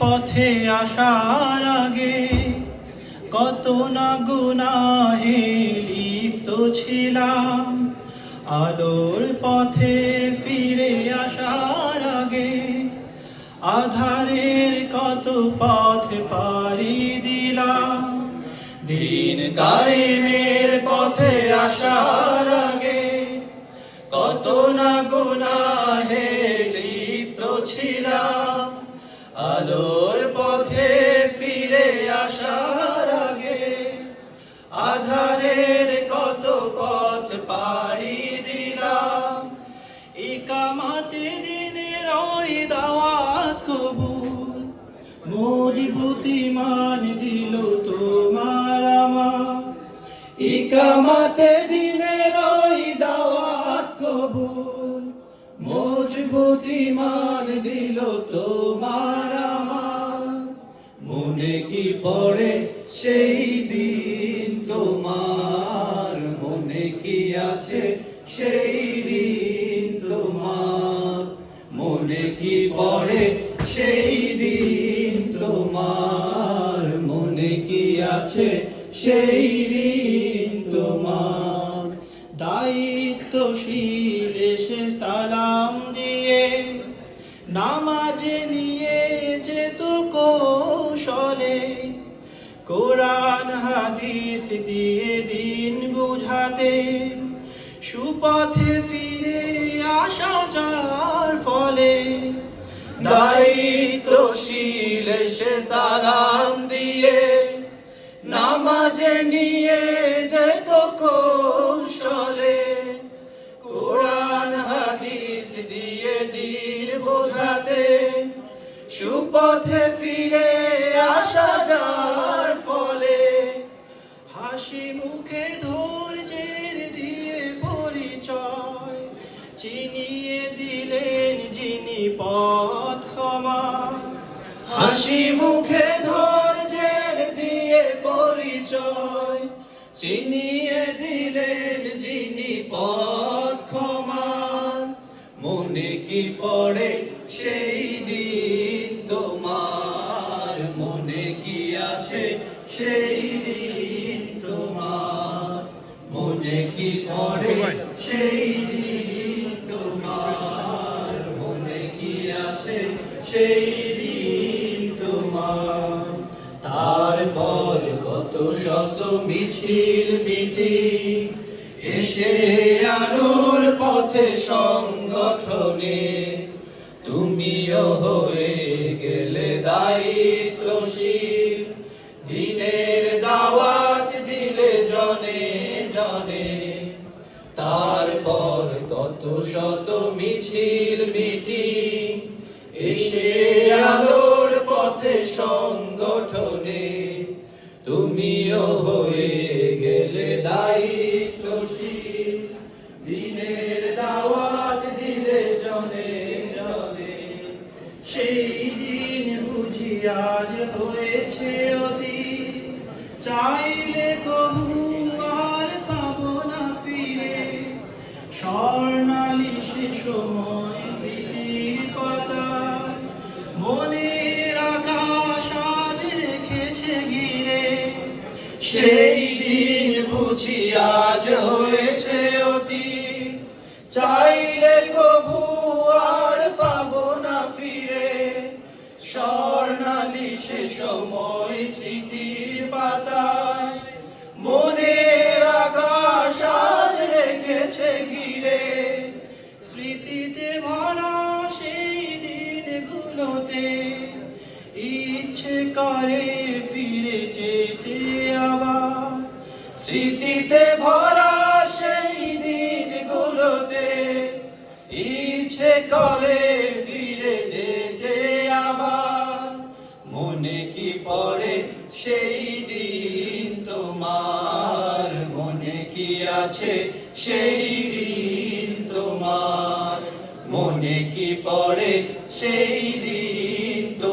পথে আসার আগে কত না গুনাহে লিপ্ত ছিলাম। আলোর পথে ফিরে আসার আগে আধারের কত পথ পাড়ি দিলাম। দিন কায়েমের পথে আসার আগে কত না গুনাহে মজবুতি মান দিল তোমার আমার। ইকামাতে দিনের ওই দাওয়াত কবুল। মজবুতি মান দিল তোমার আমার। মনে কি পড়ে সেই দিন তোমার? মনে কি আছে সেই দিন তোমার? মনে কি পড়ে সেই দিন আছে সেই দিন তোমার। দায়িত্বশীল এসে সালাম দিয়ে নামাজে নিয়ে যেত কৌশলে। কোরআন, হাদিস দিয়ে দিন বুঝাতে সুপথে ফিরে আসা যার ফলে। দায়িত্বশীল সে সালাম সুপথে ফিরে আসা যার ফলে হাসি মুখে ধৈর্যের দিয়ে পরিচয় চিনিয়ে দিলেন যিনি পথ ক্ষমা। হাসি মুখে সেই দিন তোমার মনে কি পড়ে? সেই দিন তোমার মনে কি আছে? সেই দিন তোমার। তারপর কত শত মিছিল মিটিং এসে আলোর পথে সংগঠনে তুমিও হয়ে গেলে দায়িত্বশীল। কত শত মিছিল, মিটিং, এসে আলোর পথে সংগঠনে তুমিও হয়ে গেলে দায়িত্বশীল। দিনের দাওয়াত দিলে জনে জনে, সেই দিন বুঝি আজ হয়েছে সেই দিন বুঝি আজ হয়েছে অতি। চাইলে কবু আর পাবো না ফিরে। স্বর্ণালী সে সময় স্মৃতির পাতায়। মনের আকাশ আজ রেখেছে ঘিরে। স্মৃতিতে ভরা সেই দিনগুলোতে ইচ্ছে করে ফিরে যেতে আবার। স্মৃতিতে ভরা সেই দিনগুলোতে ইচ্ছে করে ফিরে যেতে আবার। মনে কি পড়ে সেই দিন তোমার? মনে কি আছে সেই দিন তোমার? মনে কি পড়ে সেই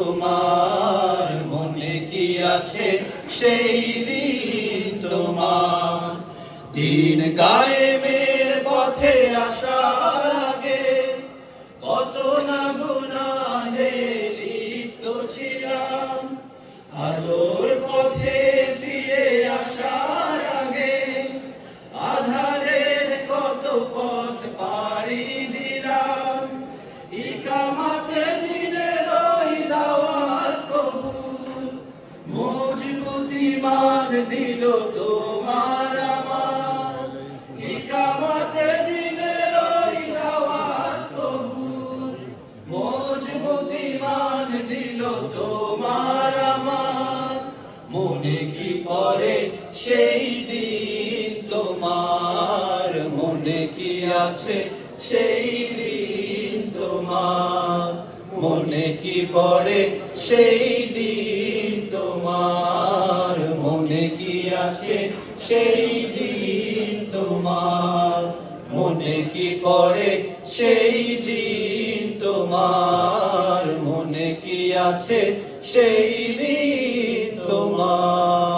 তোমার মনে কি আছে? সেই দিন তোমার দিন কায়েমের পথে আসার আগে কত না গুনাহে লিপ্ত ছিলাম। আলোর দিল তোমার আমার। দাওয়াত কবুল। মজবুতি মান দিল মনে কি সেই দিন তোমার? মনে কি আছে সেই দিন তোমার? মনে কি পড়ে সেই দিন তোমার? আছে সেই দিন তোমার। মনে কি পড়ে সেই দিন তোমার? মনে কি আছে সেই দিন তোমার?